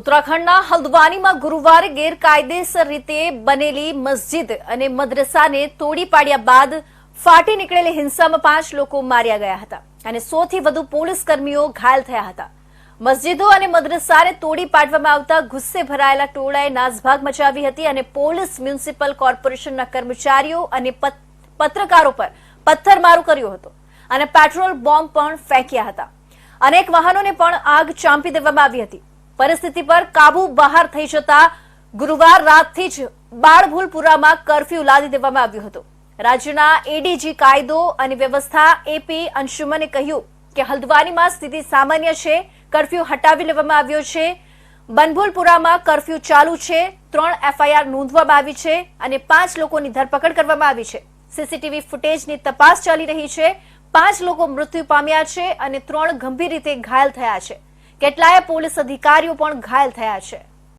ઉત્તરાખંડના હલ્દવાનીમાં ગુરુવારે ગેરકાયદેસર રીતે બનેલી મસ્જિદ અને મદ્રસાને તોડી પાડ્યા બાદ ફાટી નીકળેલી હિંસામાં પાંચ લોકો માર્યા ગયા હતા અને સોથી વધુ પોલીસ કર્મીઓ ઘાયલ થયા હતા. મસ્જિદો અને મદ્રસાને તોડી પાડવામાં આવતા ગુસ્સે ભરાયેલા ટોળાએ નાસભાગ મચાવી હતી અને પોલીસ મ્યુનિસિપલ કોર્પોરેશનના કર્મચારીઓ અને પત- પત્રકારો પર પથ્થરમારો કર્યો હતો અને પેટ્રોલ બોમ્બ પણ ફેંક્યા હતા. અનેક વાહનોને પણ આગ ચાંપી દેવામાં આવી હતી. પરિસ્થિતિ પર કાબુ બહાર થઈ જતા ગુરુવાર રાતથી જ બાળભૂલપુરામાં કરફ્યુ લાદી દેવામાં આવ્યો હતો. રાજ્યના એડીજી કાયદો અને વ્યવસ્થા એપી અંશુમને કહ્યું કે હલ્દવાનીમાં સ્થિતિ સામાન્ય છે, કરફ્યુ હટાવી લેવામાં આવ્યો છે. બનભુલપુરામાં કરફ્યુ ચાલુ છે, ત્રણ એફઆઈઆર નોંધવામાં આવી છે અને પાંચ લોકોની ધરપકડ કરવામાં આવી છે. સીસીટીવી ફૂટેજની તપાસ ચાલી રહી છે, પાંચ લોકો મૃત્યુ પામ્યા છે અને ત્રણ ગંભીર રીતે ઘાયલ થયા છે. કેટલાય પોલીસ અધિકારીઓ પણ ઘાયલ થયા છે.